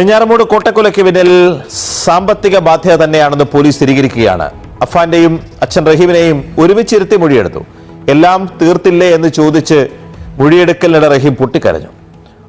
വെഞ്ഞാറമൂട് കോട്ടക്കൊലയ്ക്ക് പിന്നിൽ സാമ്പത്തിക ബാധ്യത തന്നെയാണെന്ന് പോലീസ് സ്ഥിരീകരിക്കുകയാണ്. അഫാന്റെയും അച്ഛൻ റഹീമിനെയും ഒരുമിച്ചിരുത്തി മൊഴിയെടുത്തു. എല്ലാം തീർത്തില്ലേ എന്ന് ചോദിച്ച് മൊഴിയെടുക്കലിനിടെ റഹീം പൊട്ടിക്കരഞ്ഞു.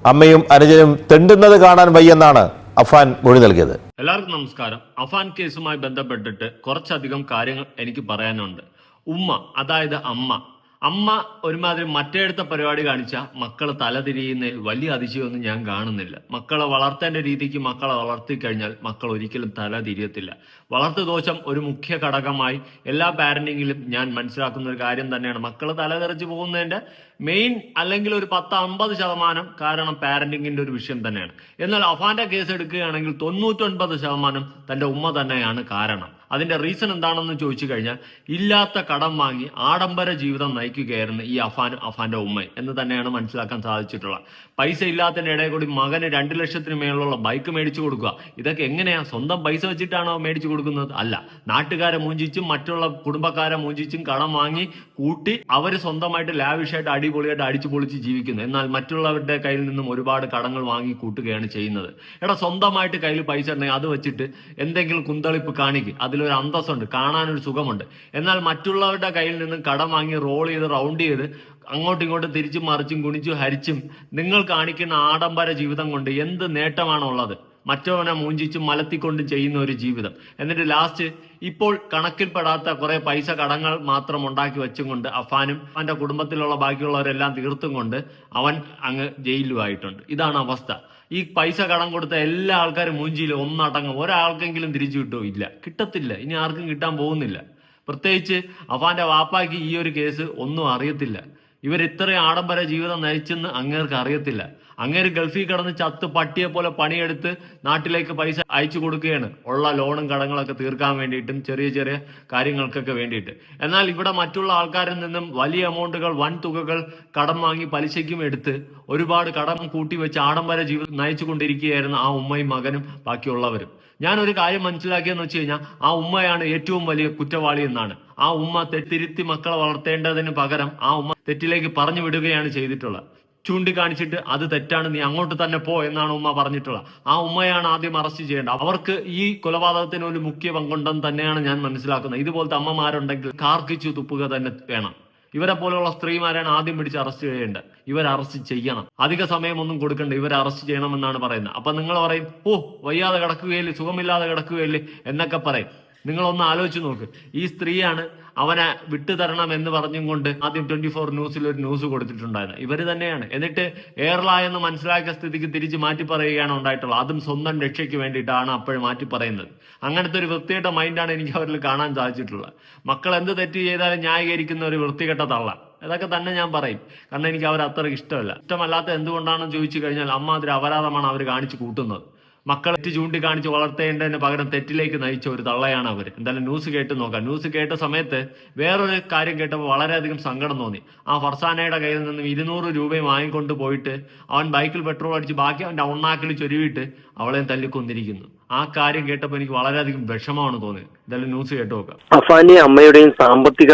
അമ്മയും അനുജനും തെണ്ടുന്നത് കാണാൻ വയ്യെന്നാണ് അഫാൻ മൊഴി നൽകിയത്. എല്ലാവർക്കും നമസ്കാരം. അഫാൻ കേസുമായി ബന്ധപ്പെട്ടിട്ട് കുറച്ചധികം കാര്യങ്ങൾ എനിക്ക് പറയാനുണ്ട്. ഉമ്മ അതായത് അമ്മ അമ്മ ഒരുമാതിരി മറ്റേടുത്ത പരിപാടി കാണിച്ച മക്കളെ തലതിരിയുന്നതിൽ വലിയ അതിശയമൊന്നും ഞാൻ കാണുന്നില്ല. മക്കളെ വളർത്തേണ്ട രീതിക്ക് മക്കളെ വളർത്തി കഴിഞ്ഞാൽ മക്കൾ ഒരിക്കലും തല തിരിയത്തില്ല. വളർത്തു ദോഷം ഒരു മുഖ്യ ഘടകമായി എല്ലാ പാരന്റിങ്ങിലും ഞാൻ മനസ്സിലാക്കുന്ന ഒരു കാര്യം തന്നെയാണ്. മക്കൾ തലതെറിച്ച് പോകുന്നതിന്റെ മെയിൻ അല്ലെങ്കിൽ ഒരു പത്ത് അമ്പത് ശതമാനം കാരണം പാരന്റിങ്ങിന്റെ ഒരു വിഷയം തന്നെയാണ്. എന്നാൽ അഫാന്റെ കേസ് എടുക്കുകയാണെങ്കിൽ തൊണ്ണൂറ്റൊൻപത് ശതമാനം തന്റെ ഉമ്മ തന്നെയാണ് കാരണം. അതിന്റെ റീസൺ എന്താണെന്ന് ചോദിച്ചു കഴിഞ്ഞാൽ ഇല്ലാത്ത കടം വാങ്ങി ആഡംബര ജീവിതം നയിക്കുകയായിരുന്നു ഈ അഫാൻ അഫാന്റെ ഉമ്മ എന്ന് തന്നെയാണ് മനസ്സിലാക്കാൻ സാധിച്ചിട്ടുള്ളത്. പൈസ ഇല്ലാത്തതിന്റെ കൂടി മകന് രണ്ട് ലക്ഷത്തിന് മേലുള്ള ബൈക്ക് മേടിച്ചു കൊടുക്കുക. ഇതൊക്കെ എങ്ങനെയാ? സ്വന്തം പൈസ വെച്ചിട്ടാണോ മേടിച്ചു കൊടുക്കുന്നത്? അല്ല. നാട്ടുകാരെ മൂഞ്ചിച്ചും മറ്റുള്ള കുടുംബക്കാരെ മൂഞ്ചിച്ചും കടം വാങ്ങി കൂട്ടി അവർ സ്വന്തമായിട്ട് ലാവിഷായിട്ട് അടിപൊളിയായിട്ട് അടിച്ചു പൊളിച്ച് ജീവിക്കുന്നത് എന്നാൽ മറ്റുള്ളവരുടെ കയ്യിൽ നിന്നും ഒരുപാട് കടങ്ങൾ വാങ്ങി കൂട്ടുകയാണ് ചെയ്യുന്നത്. എടാ സ്വന്തമായിട്ട് കയ്യിൽ പൈസ ഉണ്ടെങ്കിൽ അത് വെച്ചിട്ട് എന്തെങ്കിലും കുന്തളിപ്പ് കാണിക്കും. അതിലൊരു അന്തസ്സുണ്ട് കാണാനൊരു സുഖമുണ്ട്. എന്നാൽ മറ്റുള്ളവരുടെ കയ്യിൽ നിന്നും കടം വാങ്ങി റോൾ ചെയ്ത് റൗണ്ട് ചെയ്ത് അങ്ങോട്ടും ഇങ്ങോട്ടും തിരിച്ചും മറിച്ചും കുണിച്ചും ഹരിച്ചും നിങ്ങൾ കാണിക്കുന്ന ആഡംബര ജീവിതം കൊണ്ട് എന്ത് നേട്ടമാണുള്ളത്? മറ്റവനെ മൂഞ്ചിച്ചും മലത്തിക്കൊണ്ടും ചെയ്യുന്ന ഒരു ജീവിതം. എന്നിട്ട് ലാസ്റ്റ് ഇപ്പോൾ കണക്കിൽപ്പെടാത്ത കുറെ പൈസ കടങ്ങൾ മാത്രം ഉണ്ടാക്കി വെച്ചും കൊണ്ട് അഫാനും അവന്റെ കുടുംബത്തിലുള്ള ബാക്കിയുള്ളവരെല്ലാം തീർത്തും കൊണ്ട് അവൻ അങ്ങ് ജയിലുമായിട്ടുണ്ട്. ഇതാണ് അവസ്ഥ. ഈ പൈസ കടം കൊടുത്ത എല്ലാ ആൾക്കാരും മൂഞ്ചിയിൽ ഒന്നടങ്ങും. ഒരാൾക്കെങ്കിലും തിരിച്ചു കിട്ടുമോ ഇല്ല. കിട്ടത്തില്ല. ഇനി ആർക്കും കിട്ടാൻ പോകുന്നില്ല. പ്രത്യേകിച്ച് അഫാന്റെ വാപ്പാക്ക് ഈ ഒരു കേസ് ഒന്നും അറിയത്തില്ല. ഇവർ ഇത്രയും ആഡംബര ജീവിതം നയിച്ചെന്ന് അങ്ങേർക്ക് അറിയത്തില്ല. അങ്ങേര് ഗൾഫിൽ കിടന്ന് ചത്ത് പട്ടിയെ പോലെ പണിയെടുത്ത് നാട്ടിലേക്ക് പൈസ അയച്ചു കൊടുക്കുകയാണ്. ഉള്ള ലോണും കടങ്ങളൊക്കെ തീർക്കാൻ വേണ്ടിയിട്ടും ചെറിയ ചെറിയ കാര്യങ്ങൾക്കൊക്കെ വേണ്ടിയിട്ട്. എന്നാൽ ഇവിടെ മറ്റുള്ള ആൾക്കാരിൽ നിന്നും വലിയ എമൗണ്ടുകൾ വൻ തുകകൾ കടം വാങ്ങി പലിശയ്ക്കും എടുത്ത് ഒരുപാട് കടം കൂട്ടി വെച്ച് ആഡംബര ജീവിതം നയിച്ചു കൊണ്ടിരിക്കുകയായിരുന്നു ആ ഉമ്മയും മകനും ബാക്കിയുള്ളവരും. ഞാൻ ഒരു കാര്യം മനസ്സിലാക്കിയെന്ന് വെച്ച് കഴിഞ്ഞാൽ ആ ഉമ്മയാണ് ഏറ്റവും വലിയ കുറ്റവാളി എന്നാണ്. ആ ഉമ്മ തെറ്റിരുത്തി മക്കളെ വളർത്തേണ്ടതിന് പകരം ആ ഉമ്മ തെറ്റിലേക്ക് പറഞ്ഞു വിടുകയാണ് ചെയ്തിട്ടുള്ളത്. ചൂണ്ടിക്കാണിച്ചിട്ട് അത് തെറ്റാണ് നീ അങ്ങോട്ട് തന്നെ പോ എന്നാണ് ഉമ്മ പറഞ്ഞിട്ടുള്ളത്. ആ ഉമ്മയാണ് ആദ്യം അറസ്റ്റ് ചെയ്യേണ്ടത്. അവർക്ക് ഈ കൊലപാതകത്തിന് ഒരു മുഖ്യ പങ്കുണ്ടെന്ന് തന്നെയാണ് ഞാൻ മനസ്സിലാക്കുന്നത്. ഇതുപോലത്തെ അമ്മമാരുണ്ടെങ്കിൽ കാർക്കിച്ചു തുപ്പുക തന്നെ വേണം. ഇവരെ പോലെയുള്ള സ്ത്രീമാരാണ് ആദ്യം പിടിച്ച് അറസ്റ്റ് ചെയ്യേണ്ടത്. ഇവർ അറസ്റ്റ് ചെയ്യണം. അധിക സമയമൊന്നും കൊടുക്കണ്ട. ഇവരെ അറസ്റ്റ് ചെയ്യണമെന്നാണ് പറയുന്നത്. അപ്പൊ നിങ്ങൾ പറയും ഓ വയ്യാതെ കിടക്കുകയല്ലേ സുഖമില്ലാതെ കിടക്കുകയല്ലേ എന്നൊക്കെ പറയും. നിങ്ങളൊന്ന് ആലോചിച്ച് നോക്ക്. ഈ സ്ത്രീയാണ് അവനെ വിട്ടുതരണം എന്ന് പറഞ്ഞും കൊണ്ട് ആദ്യം ട്വന്റി ഫോർ ന്യൂസിൽ ഒരു ന്യൂസ് കൊടുത്തിട്ടുണ്ടായിരുന്നു. ഇവർ തന്നെയാണ്. എന്നിട്ട് എയർലാ എന്ന് മനസ്സിലാക്കിയ സ്ഥിതിക്ക് തിരിച്ച് മാറ്റി പറയുകയാണ് ഉണ്ടായിട്ടുള്ളത്. അതും സ്വന്തം രക്ഷയ്ക്ക് വേണ്ടിയിട്ടാണ് അപ്പോഴും മാറ്റി പറയുന്നത്. അങ്ങനത്തെ ഒരു വൃത്തികെട്ട മൈൻഡാണ് എനിക്ക് അവരിൽ കാണാൻ സാധിച്ചിട്ടുള്ളത്. മക്കൾ എന്ത് തെറ്റ് ചെയ്താലും ന്യായീകരിക്കുന്ന ഒരു വൃത്തികെട്ട തള്ള. ഇതൊക്കെ തന്നെ ഞാൻ പറയും. കാരണം എനിക്ക് അവർ അത്ര ഇഷ്ടമല്ല. ഇഷ്ടമല്ലാത്ത എന്തുകൊണ്ടാണെന്ന് ചോദിച്ചു കഴിഞ്ഞാൽ അമ്മ അതിൽ അപരാധമാണ് അവർ കാണിച്ചു കൂട്ടുന്നത്. മക്കളെ തെറ്റ് ചൂണ്ടിക്കാണിച്ച് വളർത്തേണ്ടതിന് പകരം തെറ്റിലേക്ക് നയിച്ച ഒരു തള്ളയാണ് അവർ എന്തായാലും ന്യൂസ് കേട്ട് നോക്കാം. ന്യൂസ് കേട്ട സമയത്ത് വേറൊരു കാര്യം കേട്ടപ്പോൾ വളരെയധികം സങ്കടം തോന്നി. ആ ഫർസാനയുടെ കയ്യിൽ നിന്നും ഇരുന്നൂറ് രൂപയും വാങ്ങിക്കൊണ്ട് പോയിട്ട് അവൻ ബൈക്കിൽ പെട്രോൾ അടിച്ച് ബാക്കി അവന്റെ ഉണ്ണാക്കിൽ ചൊരുവിട്ട് അവളെയും തല്ലിക്കൊന്നിരിക്കുന്നു. ആ കാര്യം കേട്ടപ്പോൾ എനിക്ക് വളരെയധികം വിഷമമാണ് തോന്നിയത്. എന്തായാലും ന്യൂസ് കേട്ട് നോക്കാം. അഫാന്റെ അമ്മയുടെയും സാമ്പത്തിക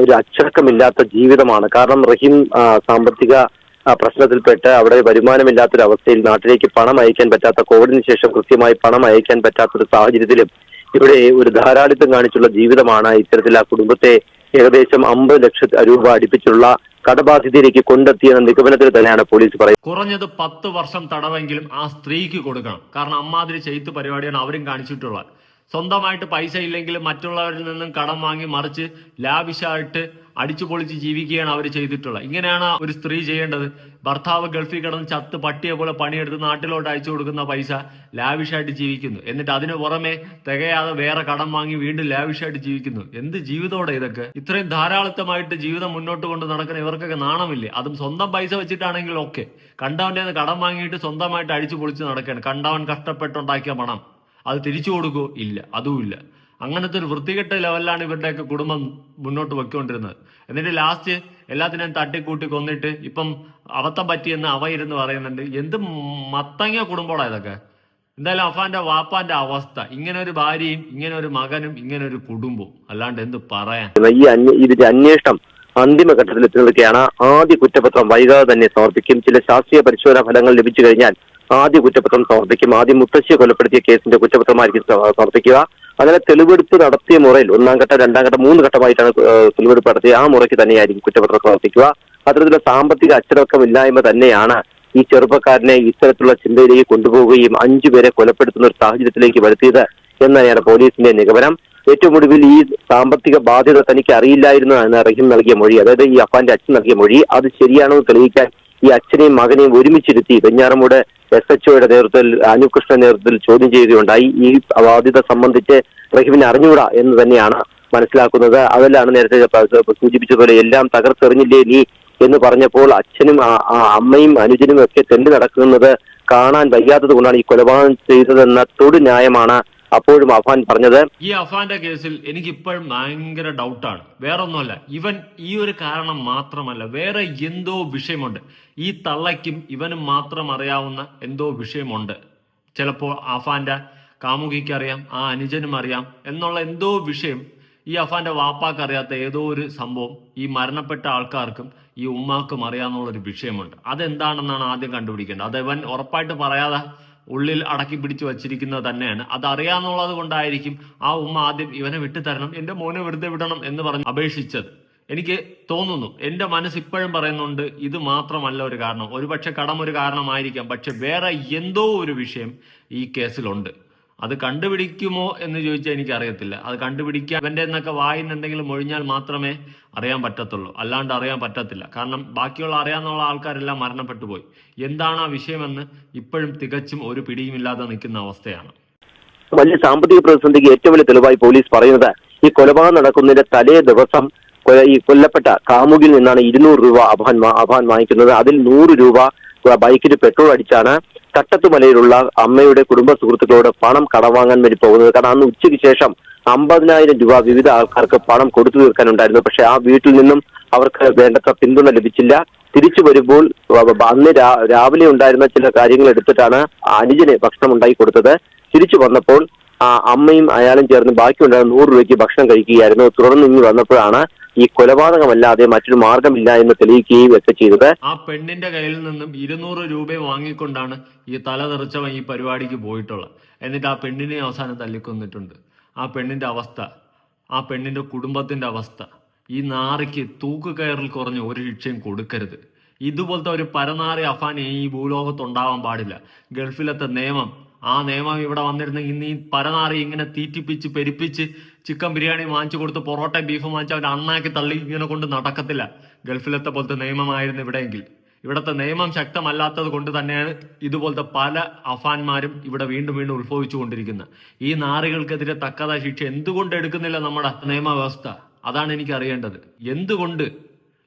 ഒരു അച്ചടക്കമില്ലാത്ത ജീവിതമാണ്. കാരണം റഹീം സാമ്പത്തിക പ്രശ്നത്തിൽപ്പെട്ട് അവിടെ വരുമാനമില്ലാത്തൊരവസ്ഥയിൽ നാട്ടിലേക്ക് പണം അയക്കാൻ പറ്റാത്ത കോവിഡിന് ശേഷം കൃത്യമായി പണം അയക്കാൻ പറ്റാത്തൊരു സാഹചര്യത്തിലും ഇവിടെ ഒരു ധാരാളിത്തം കാണിച്ചുള്ള ജീവിതമാണ് ഇത്തരത്തിൽ ആ കുടുംബത്തെ ഏകദേശം അമ്പത് ലക്ഷം രൂപ അടുപ്പിച്ചുള്ള കടബാധ്യതയിലേക്ക് കൊണ്ടെത്തിയെന്ന നിഗമനത്തിൽ തന്നെയാണ് പോലീസ് പറയുന്നത്. കുറഞ്ഞത് പത്ത് വർഷം തടവെങ്കിലും ആ സ്ത്രീക്ക് കൊടുക്കണം. കാരണം അമ്മാതിരി ചെയ്ത്ത് പരിപാടിയാണ് അവരും കാണിച്ചിട്ടുള്ളത്. സ്വന്തമായിട്ട് പൈസ ഇല്ലെങ്കിലും മറ്റുള്ളവരിൽ നിന്നും കടം വാങ്ങി മറിച്ച് ലാവിഷായിട്ട് അടിച്ചു പൊളിച്ച് ജീവിക്കുകയാണ് അവർ ചെയ്തിട്ടുള്ളത്. ഇങ്ങനെയാണ് ഒരു സ്ത്രീ ചെയ്യേണ്ടത്. ഭർത്താവ് ഗൾഫിൽ കിടന്ന് ചത്ത് പട്ടിയെ പോലെ പണിയെടുത്ത് നാട്ടിലോട്ട് അയച്ചു കൊടുക്കുന്ന പൈസ ലാവിഷായിട്ട് ജീവിക്കുന്നു. എന്നിട്ട് അതിന് പുറമെ തികയാതെ വേറെ കടം വാങ്ങി വീണ്ടും ലാവിഷായിട്ട് ജീവിക്കുന്നു. എന്ത് ജീവിതോടെ ഇതൊക്കെ? ഇത്രയും ധാരാളിത്തമായിട്ട് ജീവിതം മുന്നോട്ട് കൊണ്ട് നടക്കുന്ന ഇവർക്കൊക്കെ നാണമില്ലേ? അതും സ്വന്തം പൈസ വെച്ചിട്ടാണെങ്കിൽ ഓക്കെ കണ്ടവന്റെ കടം വാങ്ങിയിട്ട് സ്വന്തമായിട്ട് അടിച്ചു പൊളിച്ച് നടക്കുകയാണ്. കണ്ടവൻ കഷ്ടപ്പെട്ടുണ്ടാക്കിയ പണം. അത് തിരിച്ചു കൊടുക്കുമോ ഇല്ല. അതും ഇല്ല. അങ്ങനത്തെ ഒരു വൃത്തികെട്ട ലെവലിലാണ് ഇവരുടെയൊക്കെ കുടുംബം മുന്നോട്ട് വെക്കൊണ്ടിരുന്നത്. എന്നിട്ട് ലാസ്റ്റ് എല്ലാത്തിനെയും തട്ടിക്കൂട്ടി കൊന്നിട്ട് ഇപ്പം അബദ്ധം പറ്റിയെന്ന് അവ ഇരുന്ന് പറയുന്നുണ്ട്. എന്ത് മത്തങ്ങ കുടുംബമാണ് ഇതൊക്കെ. എന്തായാലും അഫാന്റെ വാപ്പാന്റെ അവസ്ഥ. ഇങ്ങനെ ഒരു ഭാര്യയും ഇങ്ങനെ ഒരു മകനും ഇങ്ങനെ ഒരു കുടുംബവും. അല്ലാണ്ട് എന്ത് പറയാൻ? ഈ ഇതിന്റെ അന്വേഷണം അന്തിമഘട്ടത്തിൽ എത്തുന്നതൊക്കെയാണ് ആദ്യ കുറ്റപത്രം വൈകാതെ തന്നെ സമർപ്പിക്കും. ചില ശാസ്ത്രീയ പരിശോധനാ ഫലങ്ങൾ ലഭിച്ചു കഴിഞ്ഞാൽ ആദ്യ കുറ്റപത്രം സമർപ്പിക്കും. ആദ്യം മുത്തശ്ശിയെ കൊലപ്പെടുത്തിയ കേസിന്റെ കുറ്റപത്രമായിരിക്കും സമർപ്പിക്കുക. അങ്ങനെ തെളിവെടുപ്പ് നടത്തിയ മുറയിൽ ഒന്നാം ഘട്ടം രണ്ടാം ഘട്ടം മൂന്ന് ഘട്ടമായിട്ടാണ് തെളിവെടുപ്പ് നടത്തിയ ആ മുറയ്ക്ക് തന്നെയായിരിക്കും കുറ്റപത്രം സമർപ്പിക്കുക. അത്തരത്തിലുള്ള സാമ്പത്തിക അച്ചടക്കമില്ലായ്മ തന്നെയാണ് ഈ ചെറുപ്പക്കാരനെ ഇത്തരത്തിലുള്ള ചിന്തയിലേക്ക് കൊണ്ടുപോവുകയും അഞ്ചു പേരെ കൊലപ്പെടുത്തുന്ന ഒരു സാഹചര്യത്തിലേക്ക് വരുത്തിയത് എന്നതാണ് പോലീസിന്റെ നിഗമനം. ഏറ്റവും ഒടുവിൽ ഈ സാമ്പത്തിക ബാധ്യത തനിക്ക് അറിയില്ലായിരുന്നു എന്ന് റഹീം നൽകിയ മൊഴി അതായത് ഈ അഫാന്റെ അച്ഛൻ നൽകിയ മൊഴി അത് ശരിയാണോ എന്ന് തെളിയിക്കാൻ ഈ അച്ഛനെയും മകനെയും ഒരുമിച്ചിരുത്തി വെഞ്ഞാറമൂട് എസ് എച്ച് ഒയുടെ നേതൃത്വത്തിൽ അനുകൃഷ്ണ നേതൃത്വത്തിൽ ചോദ്യം ചെയ്യുകയുണ്ടായി. ഈ ബാധ്യത സംബന്ധിച്ച് റഹീമിന് അറിഞ്ഞുകൂടാ എന്ന് തന്നെയാണ് മനസ്സിലാക്കുന്നത്. അതെല്ലാം നേരത്തെ സൂചിപ്പിച്ചതുപോലെ എല്ലാം തകർത്തെറിഞ്ഞില്ലേ നീ എന്ന് പറഞ്ഞപ്പോൾ അച്ഛനും അമ്മയും അനുജനും ഒക്കെ തെണ്ടി നടക്കുന്നത് കാണാൻ വയ്യാത്തത് കൊണ്ടാണ് ഈ കൊലപാതകം ചെയ്തതെന്ന തൊടു ന്യായമാണ് അപ്പോഴും അഫാൻ പറഞ്ഞത് ഈ അഫാന്റെ കേസിൽ എനിക്ക് ഇപ്പോഴും ഭയങ്കര ഡൗട്ടാണ് വേറൊന്നുമല്ല ഇവൻ ഈ ഒരു കാരണം മാത്രമല്ല വേറെ എന്തോ വിഷയമുണ്ട്. ഈ തള്ളയ്ക്കും ഇവനും മാത്രം അറിയാവുന്ന എന്തോ വിഷയമുണ്ട്. ചിലപ്പോൾ അഫാന്റെ കാമുകിക്ക് അറിയാം ആ അനുജനും അറിയാം എന്നുള്ള എന്തോ വിഷയം ഈ അഫാന്റെ വാപ്പാക്ക് അറിയാത്ത ഏതോ ഒരു സംഭവം ഈ മരണപ്പെട്ട ആൾക്കാർക്കും ഈ ഉമ്മാക്കും അറിയാന്നുള്ള ഒരു വിഷയമുണ്ട്. അതെന്താണെന്നാണ് ആദ്യം കണ്ടുപിടിക്കേണ്ടത്? അത് ഇവൻ ഉറപ്പായിട്ട് പറയാതെ? ഉള്ളിൽ അടക്കി പിടിച്ചു വച്ചിരിക്കുന്നത് തന്നെയാണ്. അതറിയാന്നുള്ളത് കൊണ്ടായിരിക്കും ആ ഉമ്മ ആദ്യം ഇവനെ വിട്ടുതരണം എന്റെ മോനെ വെറുതെ വിടണം എന്ന് പറഞ്ഞ് അപേക്ഷിച്ചത്. എനിക്ക് തോന്നുന്നു എന്റെ മനസ്സ് ഇപ്പോഴും പറയുന്നുണ്ട് ഇത് മാത്രമല്ല ഒരു കാരണം. ഒരുപക്ഷെ കടം ഒരു കാരണമായിരിക്കാം പക്ഷെ വേറെ എന്തോ ഒരു വിഷയം ഈ കേസിലുണ്ട്. അത് കണ്ടുപിടിക്കുമോ എന്ന് ചോദിച്ചാൽ എനിക്ക് അറിയത്തില്ല അത് കണ്ടുപിടിക്കാൻ ഇവന്റെ എന്നൊക്കെ വായിന്ന് എന്തെങ്കിലും ഒഴിഞ്ഞാൽ മാത്രമേ അറിയാൻ പറ്റത്തുള്ളൂ. അല്ലാണ്ട് അറിയാൻ പറ്റത്തില്ല. കാരണം ബാക്കിയുള്ള അറിയാമെന്നുള്ള ആൾക്കാരെല്ലാം മരണപ്പെട്ടു പോയി. എന്താണ് ആ വിഷയമെന്ന് ഇപ്പോഴും തികച്ചും ഒരു പിടിയുമില്ലാതെ നിൽക്കുന്ന അവസ്ഥയാണ്. വലിയ സാമ്പത്തിക പ്രതിസന്ധിക്ക് ഏറ്റവും വലിയ തെളിവായി പോലീസ് പറയുന്നത് ഈ കൊലപാതകം നടക്കുന്നതിന്റെ തലേ ദിവസം ഈ കൊല്ലപ്പെട്ട കാമുകിൽ നിന്നാണ് ഇരുന്നൂറ് രൂപ അഭാൻ അഭാൻ വാങ്ങിക്കുന്നത്. അതിൽ നൂറ് രൂപ ബൈക്കിൽ പെട്രോൾ അടിച്ചാണ് കട്ടത്തുമലയിലുള്ള അമ്മയുടെ കുടുംബ സുഹൃത്തുക്കളോട് പണം കടവാങ്ങാൻ വേണ്ടി പോകുന്നത്. കാരണം അന്ന് ഉച്ചയ്ക്ക് ശേഷം അമ്പതിനായിരം രൂപ വിവിധ ആൾക്കാർക്ക് പണം കൊടുത്തു തീർക്കാനുണ്ടായിരുന്നു. പക്ഷെ ആ വീട്ടിൽ നിന്നും അവർക്ക് വേണ്ടത്ര പിന്തുണ ലഭിച്ചില്ല. തിരിച്ചു വരുമ്പോൾ അന്ന് രാവിലെ ഉണ്ടായിരുന്ന ചില കാര്യങ്ങൾ എടുത്തിട്ടാണ് അനുജന് ഭക്ഷണം ഉണ്ടാക്കി കൊടുത്തത്. തിരിച്ചു വന്നപ്പോൾ അമ്മയും അയാളും ചേർന്ന് ബാക്കിയുണ്ടായിരുന്ന നൂറ് രൂപയ്ക്ക് ഭക്ഷണം കഴിക്കുകയായിരുന്നു. തുടർന്ന് ഇങ്ങനെ വന്നപ്പോഴാണ് ഈ കൊലപാതകമല്ലാതെ മറ്റൊരു മാർഗമില്ല എന്ന് തെളിയിക്കുകയും ഒക്കെ ചെയ്തത് ആ പെണ്ണിന്റെ കയ്യിൽ നിന്നും ഇരുന്നൂറ് രൂപ വാങ്ങിക്കൊണ്ടാണ് ഈ തല തെറിച്ചവൻ ഈ പരിപാടിക്ക് പോയിട്ടുള്ളത്. എന്നിട്ട് ആ പെണ്ണിനെ അവസാനം തല്ലിക്കൊന്നിട്ടുണ്ട്. ആ പെണ്ണിന്റെ അവസ്ഥ ആ പെണ്ണിന്റെ കുടുംബത്തിന്റെ അവസ്ഥ ഈ നാറിക്ക് തൂക്ക് കയറിൽ കുറഞ്ഞ ഒരു ശിക്ഷയും കൊടുക്കരുത്. ഇതുപോലത്തെ ഒരു പരനാറി അഫാൻ ഈ ഭൂലോകത്ത് ഉണ്ടാവാൻ പാടില്ല. ഗൾഫിലത്തെ നിയമം ആ നിയമം ഇവിടെ വന്നിരുന്നെങ്കിൽ ഇന്ന് ഈ പരനാറി ഇങ്ങനെ തീറ്റിപ്പിച്ച് പെരിപ്പിച്ച് ചിക്കൻ ബിരിയാണി വാങ്ങിച്ചു കൊടുത്ത് പൊറോട്ട ബീഫ് വാങ്ങിച്ച് അവൻ അണ്ണാക്കി തള്ളി ഇങ്ങനെ കൊണ്ട് നടക്കത്തില്ല. ഗൾഫിലത്തെ പോലത്തെ നിയമമായിരുന്നു ഇവിടെയെങ്കിൽ. ഇവിടുത്തെ നിയമം ശക്തമല്ലാത്തത് കൊണ്ട് തന്നെയാണ് ഇതുപോലത്തെ പല അഫാൻമാരും ഇവിടെ വീണ്ടും വീണ്ടും ഉത്ഭവിച്ചു കൊണ്ടിരിക്കുന്നത് ഈ നാറികൾക്കെതിരെ തക്കതായ ശിക്ഷ എന്തുകൊണ്ട് എടുക്കുന്നില്ല നമ്മുടെ നിയമവ്യവസ്ഥ? അതാണ് എനിക്ക് അറിയേണ്ടത് എന്തുകൊണ്ട്?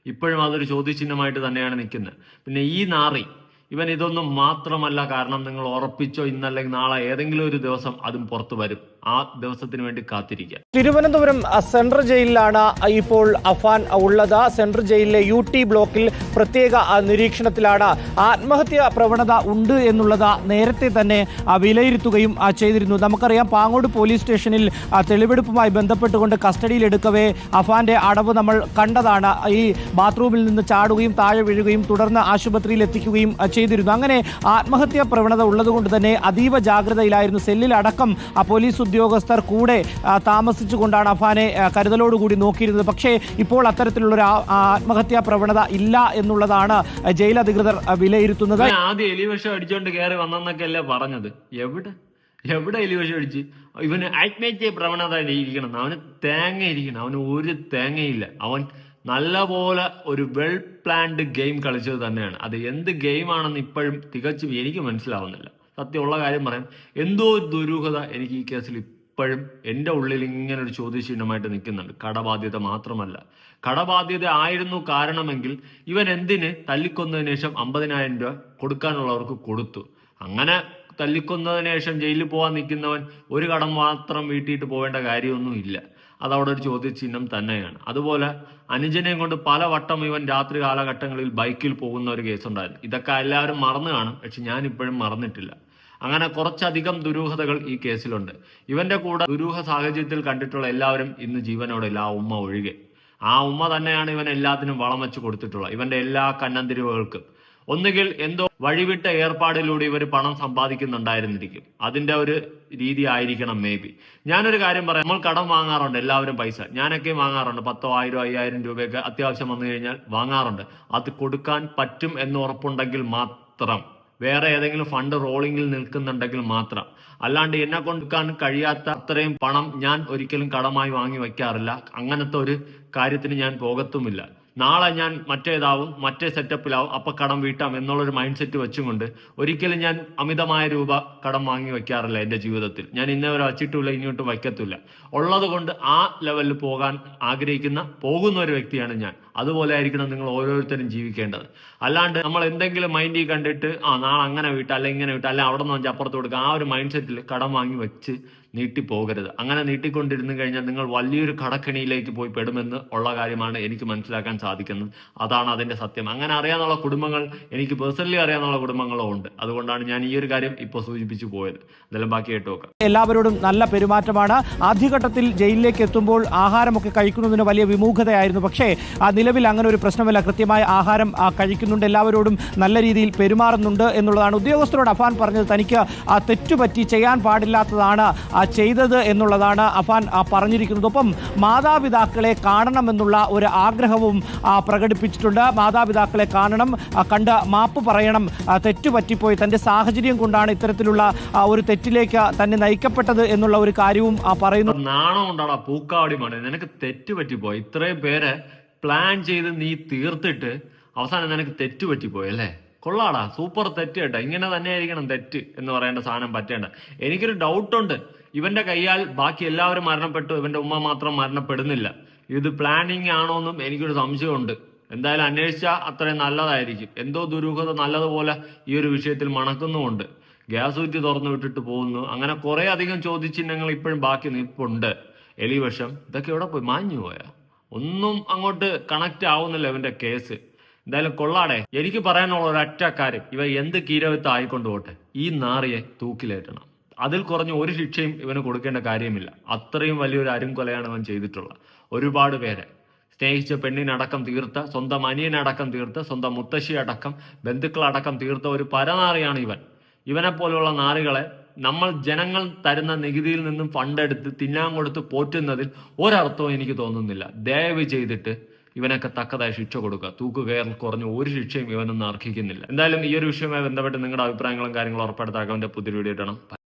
ഇപ്പോഴും അതൊരു ചോദ്യചിഹ്നമായിട്ട് തന്നെയാണ് നിൽക്കുന്നത്. പിന്നെ ഈ നാറി ഇവൻ ഇതൊന്നും മാത്രമല്ല കാരണം നിങ്ങൾ ഉറപ്പിച്ചോ ഇന്നല്ലെങ്കിൽ നാളെ ഏതെങ്കിലും ഒരു ദിവസം അതും പുറത്തു വരും. ആ ദിവസത്തിന് വേണ്ടി കാത്തിരിക്കുക. തിരുവനന്തപുരം സെൻട്രൽ ജയിലിലാണ് ഇപ്പോൾ അഫാൻ ഉള്ളത്. സെൻട്രൽ ജയിലിലെ യു ടി ബ്ലോക്കിൽ പ്രത്യേക നിരീക്ഷണത്തിലാണ്. ആത്മഹത്യ പ്രവണത ഉണ്ട് എന്നുള്ളത് നേരത്തെ തന്നെ വിലയിരുത്തുകയും ചെയ്തിരുന്നു. നമുക്കറിയാം പാങ്ങോട് പോലീസ് സ്റ്റേഷനിൽ തെളിവെടുപ്പുമായി ബന്ധപ്പെട്ടുകൊണ്ട് കസ്റ്റഡിയിലെടുക്കവേ അഫാന്റെ അടവ് നമ്മൾ കണ്ടതാണ്. ഈ ബാത്റൂമിൽ നിന്ന് ചാടുകയും താഴെ വീഴുകയും തുടർന്ന് ആശുപത്രിയിൽ എത്തിക്കുകയും ചെയ്തിരുന്നു. അങ്ങനെ ആത്മഹത്യാ പ്രവണത ഉള്ളതുകൊണ്ട് തന്നെ അതീവ ജാഗ്രതയിലായിരുന്നു. സെല്ലിലടക്കം പോലീസ് ഉദ്യോഗസ്ഥർ കൂടെ താമസിച്ചുകൊണ്ടാണ് അഫാനെ കരുതലോടുകൂടി നോക്കിയിരുന്നത്. പക്ഷേ ഇപ്പോൾ അത്തരത്തിലുള്ള ഒരു ആ- ആ ആത്മഹത്യാ പ്രവണത ഇല്ല എന്നുള്ളതാണ് ജയിൽ അധികൃതർ വിലയിരുത്തുന്നത്. ആദ്യം എലിവേഷം അടിച്ചോണ്ട് കയറി വന്നെന്നൊക്കെ അല്ലേ പറഞ്ഞത്? എവിടെ? എവിടെ എലിവേഷം അടിച്ച്? ഇവന് ആത്മഹത്യ പ്രവണത ഇരിക്കണം. അവന് തേങ്ങ ഇരിക്കണം. അവന് ഒരു തേങ്ങയില്ല അവൻ നല്ലപോലെ ഒരു വെൽ പ്ലാൻഡ് ഗെയിം കളിച്ചത് തന്നെയാണ്. അത് എന്ത് ഗെയിമാണെന്ന് ഇപ്പോഴും തികച്ചും എനിക്ക് മനസ്സിലാവുന്നില്ല. സത്യമുള്ള കാര്യം പറയാം. എന്തോ ദുരൂഹത എനിക്ക് ഈ കേസിൽ ഇപ്പോഴും എന്റെ ഉള്ളിൽ ഇങ്ങനെ ഒരു ചോദ്യചിഹ്നമായിട്ട് നിൽക്കുന്നുണ്ട്. കടബാധ്യത മാത്രമല്ല. കടബാധ്യത ആയിരുന്നു കാരണമെങ്കിൽ ഇവൻ എന്തിന് തല്ലിക്കൊന്നതിന് ശേഷം അമ്പതിനായിരം രൂപ കൊടുക്കാനുള്ളവർക്ക് കൊടുത്തു? അങ്ങനെ തല്ലിക്കൊന്നതിന് ശേഷം ജയിലിൽ പോകാൻ നിൽക്കുന്നവൻ ഒരു കടം മാത്രം വീട്ടിയിട്ട് പോകേണ്ട കാര്യമൊന്നും ഇല്ല. അതവിടെ ഒരു ചോദ്യചിഹ്നം തന്നെയാണ്. അതുപോലെ അനുജനെയും കൊണ്ട് പല വട്ടം ഇവൻ രാത്രി കാലഘട്ടങ്ങളിൽ ബൈക്കിൽ പോകുന്ന ഒരു കേസുണ്ടായിരുന്നു. ഇതൊക്കെ എല്ലാവരും മറന്നു കാണും. പക്ഷെ ഞാൻ ഇപ്പോഴും മറന്നിട്ടില്ല. അങ്ങനെ കുറച്ചധികം ദുരൂഹതകൾ ഈ കേസിലുണ്ട്. ഇവന്റെ കൂടെ ദുരൂഹ സാഹചര്യത്തിൽ കണ്ടിട്ടുള്ള എല്ലാവരും ഇന്ന് ജീവനോടില്ല ആ ഉമ്മ ഒഴികെ. ആ ഉമ്മ തന്നെയാണ് ഇവൻ എല്ലാത്തിനും വളം വെച്ച് കൊടുത്തിട്ടുള്ളത് ഇവന്റെ എല്ലാ കന്നന്തിരിവുകൾക്കും ഒന്നുകിൽ എന്തോ വഴിവിട്ട ഏർപ്പാടിലൂടെ ഇവർ പണം സമ്പാദിക്കുന്നുണ്ടായിരുന്നിരിക്കും. അതിന്റെ ഒരു രീതി ആയിരിക്കണം മേ ബി ഞാനൊരു കാര്യം പറയാം നമ്മൾ കടം വാങ്ങാറുണ്ട് എല്ലാവരും പൈസ. ഞാനൊക്കെ വാങ്ങാറുണ്ട് പത്തോ ആയിരോ അയ്യായിരം രൂപയൊക്കെ അത്യാവശ്യം വന്നു കഴിഞ്ഞാൽ വാങ്ങാറുണ്ട്. അത് കൊടുക്കാൻ പറ്റും എന്ന് ഉറപ്പുണ്ടെങ്കിൽ മാത്രം. വേറെ ഏതെങ്കിലും ഫണ്ട് റോളിങ്ങിൽ നിൽക്കുന്നുണ്ടെങ്കിൽ മാത്രം. അല്ലാണ്ട് എന്നെ കൊടുക്കാൻ കഴിയാത്ത അത്രയും പണം ഞാൻ ഒരിക്കലും കടമായി വാങ്ങി വയ്ക്കാറില്ല. അങ്ങനത്തെ ഒരു കാര്യത്തിന് ഞാൻ പോകത്തുമില്ല. നാളെ ഞാൻ മറ്റേതാവും മറ്റേ സെറ്റപ്പിലാവും അപ്പൊ കടം വീട്ടാം എന്നുള്ളൊരു മൈൻഡ് സെറ്റ് വെച്ചുകൊണ്ട് ഒരിക്കലും ഞാൻ അമിതമായ രൂപ കടം വാങ്ങി വെക്കാറില്ല എന്റെ ജീവിതത്തിൽ. ഞാൻ ഇന്നേ വരെ വച്ചിട്ടില്ല ഇനിയോട്ട് വയ്ക്കത്തില്ല. ഉള്ളത് കൊണ്ട് ആ ലെവലിൽ പോകാൻ ആഗ്രഹിക്കുന്ന പോകുന്ന ഒരു വ്യക്തിയാണ് ഞാൻ. അതുപോലെ ആയിരിക്കണം നിങ്ങൾ ഓരോരുത്തരും ജീവിക്കേണ്ടത്. അല്ലാണ്ട് നമ്മൾ എന്തെങ്കിലും മൈൻഡിൽ കണ്ടിട്ട് ആ നാളെ അങ്ങനെ വീട്ടാ അല്ലെങ്കിൽ ഇങ്ങനെ വീട്ടാ അല്ലെങ്കിൽ അവിടെ നിന്ന് അപ്പുറത്ത് കൊടുക്കുക ആ ഒരു മൈൻഡ് സെറ്റിൽ കടം വാങ്ങി വെച്ച് നീട്ടി പോകരുത് അങ്ങനെ നീട്ടിക്കൊണ്ടിരുന്നു കഴിഞ്ഞാൽ നിങ്ങൾ വലിയൊരു കടക്കെണിയിലേക്ക് പോയി പെടുമെന്ന് ഉള്ള കാര്യമാണ് എനിക്ക് മനസ്സിലാക്കാൻ സാധിക്കുന്നത്. അതാണ് അതിന്റെ സത്യം. അങ്ങനെ അറിയാനുള്ള കുടുംബങ്ങൾ എനിക്ക് പേഴ്സണലി അറിയാനുള്ള കുടുംബങ്ങളും ഉണ്ട്. അതുകൊണ്ടാണ് ഞാൻ ഈ ഒരു കാര്യം ഇപ്പോൾ സൂചിപ്പിച്ചു പോയത്. അതെല്ലാം ബാക്കി കേട്ട് നോക്കാം. എല്ലാവരോടും നല്ല പെരുമാറ്റമാണ്. ആദ്യഘട്ടത്തിൽ ജയിലിലേക്ക് എത്തുമ്പോൾ ആഹാരമൊക്കെ കഴിക്കുന്നതിന് വലിയ വിമുഖതയായിരുന്നു. പക്ഷേ ആ നിലവിൽ അങ്ങനെ ഒരു പ്രശ്നമില്ല. കൃത്യമായ ആഹാരം കഴിക്കുന്നുണ്ട്. എല്ലാവരോടും നല്ല രീതിയിൽ പെരുമാറുന്നുണ്ട് എന്നുള്ളതാണ് ഉദ്യോഗസ്ഥരോട് അഫാൻ പറഞ്ഞത്. തനിക്ക് തെറ്റുപറ്റി ചെയ്യാൻ പാടില്ലാത്തതാണ് ചെയ്തത് എന്നുള്ളതാണ് അഫാൻ പറഞ്ഞിരിക്കുന്നത്. ഒപ്പം മാതാപിതാക്കളെ കാണണമെന്നുള്ള ഒരു ആഗ്രഹവും പ്രകടിപ്പിച്ചിട്ടുണ്ട്. മാതാപിതാക്കളെ കാണണം കണ്ട് മാപ്പ് പറയണം. തെറ്റുപറ്റിപ്പോയി. തന്റെ സാഹചര്യം കൊണ്ടാണ് ഇത്തരത്തിലുള്ള ഒരു തെറ്റിലേക്ക് തന്നെ നയിക്കപ്പെട്ടത് എന്നുള്ള ഒരു കാര്യവും പറയുന്നു. നാണം കൊണ്ടാണ് പൂക്കാവടി മണി നിനക്ക് തെറ്റുപറ്റിപ്പോയി. ഇത്രയും പേരെ പ്ലാൻ ചെയ്ത് നീ തീർത്തിട്ട് അവസാനം നിനക്ക് തെറ്റുപറ്റിപ്പോയി അല്ലേ? കൊള്ളാടാ. സൂപ്പർ തെറ്റ് കേട്ടോ. ഇങ്ങനെ തന്നെ ആയിരിക്കണം തെറ്റ് എന്ന് പറയേണ്ട സാധനം പറ്റേണ്ട. എനിക്കൊരു ഡൗട്ടുണ്ട് ഇവന്റെ കൈയാൽ ബാക്കി എല്ലാവരും മരണപ്പെട്ടു. ഇവന്റെ ഉമ്മ മാത്രം മരണപ്പെടുന്നില്ല. ഇത് പ്ലാനിങ് ആണോന്നും എനിക്കൊരു സംശയമുണ്ട്. എന്തായാലും അന്വേഷിച്ചാൽ അത്രയും നല്ലതായിരിക്കും. എന്തോ ദുരൂഹത നല്ലതുപോലെ ഈ ഒരു വിഷയത്തിൽ മണക്കുന്നുമുണ്ട്. ഗ്യാസ് ഊറ്റി തുറന്നു വിട്ടിട്ട് പോകുന്നു. അങ്ങനെ കുറെ അധികം ചോദ്യചിഹ്നങ്ങൾ ഇപ്പോഴും ബാക്കി നിൽപ്പുണ്ട്. എലിവശം ഇതൊക്കെ എവിടെ പോയി? മാഞ്ഞു പോയാ? ഒന്നും അങ്ങോട്ട് കണക്ട് ആവുന്നില്ല ഇവന്റെ കേസ് എന്തായാലും കൊള്ളാടെ. എനിക്ക് പറയാനുള്ള ഒരു കാര്യം. ഇവ എന്ത് കീരവിത്ത് ആയിക്കൊണ്ട് പോട്ടെ ഈ നാറിയെ തൂക്കിലേറ്റണം. അതിൽ കുറഞ്ഞ ഒരു ശിക്ഷയും ഇവന് കൊടുക്കേണ്ട കാര്യമില്ല. അത്രയും വലിയൊരു അരുംകൊലയാണ് ഇവൻ ചെയ്തിട്ടുള്ളത്. ഒരുപാട് പേരെ. സ്നേഹിച്ച പെണ്ണിനടക്കം തീർത്ത സ്വന്തം അനിയനടക്കം തീർത്ത സ്വന്തം മുത്തശ്ശി അടക്കം ബന്ധുക്കളടക്കം തീർത്ത ഒരു പരനാറിയാണ് ഇവൻ. ഇവനെ പോലെയുള്ള നാറികളെ നമ്മൾ ജനങ്ങൾ തരുന്ന നികുതിയിൽ നിന്നും ഫണ്ടെടുത്ത് തിന്നാൻ കൊടുത്ത് പോറ്റുന്നതിൽ ഒരർത്ഥവും എനിക്ക് തോന്നുന്നില്ല. ദയവ് ചെയ്തിട്ട് ഇവനൊക്കെ തക്കതായി ശിക്ഷ കൊടുക്കുക. തൂക്കുകയറിൽ കുറഞ്ഞ ഒരു ശിക്ഷയും ഇവനൊന്നും അർഹിക്കുന്നില്ല. എന്തായാലും ഈ ഒരു വിഷയവുമായി ബന്ധപ്പെട്ട് നിങ്ങളുടെ അഭിപ്രായങ്ങളും കാര്യങ്ങളും ഉറപ്പെടുത്താക്കാൻ പുതിയ വീഡിയോ ഇടണം